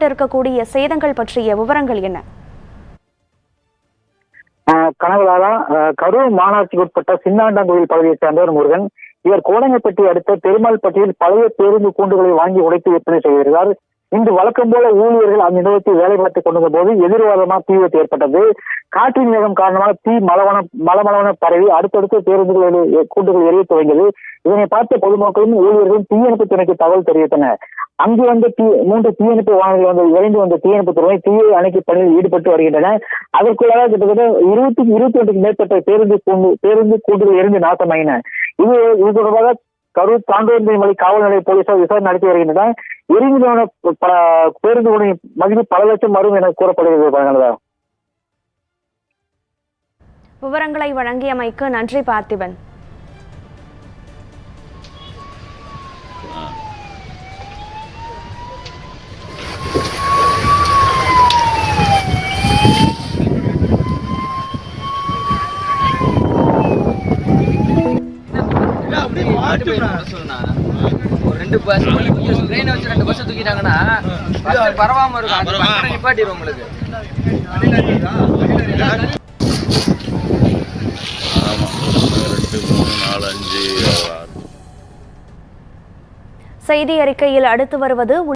இருக்கக்கூடிய சேதங்கள் பற்றிய விவரங்கள் என்ன? ஆஹ் கனகலாலா கரூர் மாநகராட்சிக்கு உட்பட்ட சின்னாண்டங்கோயில் பகுதியைச் சேர்ந்தவர் முருகன். இவர் கோடங்கப்பட்டி அடுத்த பெருமாள்பட்டியில் பழைய பேருந்து கூண்டுகளை வாங்கி உடைத்து விற்பனை செய்திருக்கிறார். இன்று வழக்கம் போல ஊழியர்கள் அந்த நிலையத்தில் வேலை பார்த்துக் கொண்டிருந்த போது எதிர்வாதமாக தீ விபத்து ஏற்பட்டது. காற்றின் வேகம் காரணமாக தீ மலவன மலமளவன பரவி அடுத்தடுத்து பேருந்துகள் கூண்டுகள் எரிய துவங்கியது. இதனை பார்த்த பொதுமக்களும் ஊழியர்களும் தீயணைப்பு துறைக்கு தகவல் தெரிவித்தனர். அங்கு வந்த தீ மூன்று தீயணைப்பு வாகனங்கள் வந்து விரைந்து வந்த தீயணைப்பு துறை தீயை அணைக்கும் பணியில் ஈடுபட்டு வருகின்றன. அதற்குள்ளாக கிட்டத்தட்ட இருபத்தி இருபத்தி ரெண்டுக்கு மேற்பட்ட பேருந்து கூண்டு பேருந்து கூண்டுகள் எரிந்து நாசமாயின. இது இது தொடர்பாக கரூர் தாண்டோந்தை மலை காவல் நிலைய போலீசார் விசாரணை நடத்தி வருகின்றனர் எரிந்துள்ள பேருந்து பேருந்துகளின் மதிப்பு பல லட்சம் வரும் என கூறப்படுகிறது. பயனாளர் விவரங்களை வழங்கியமைக்கு நன்றி பார்த்திபன். ஒரு ரெண்டு பஸ் ட்ரெயினை வச்சு ரெண்டு பஸ் தூக்கிட்டாங்கன்னா பஸ் பரவாம இருக்கும். அந்த பஸ் நிப்பாட்டிடும் உங்களுக்கு. ஆமாம் ரெண்டு மூணு நாலு அஞ்சு ஆறு. செய்தி அறிக்கையில் அடுத்து வருவது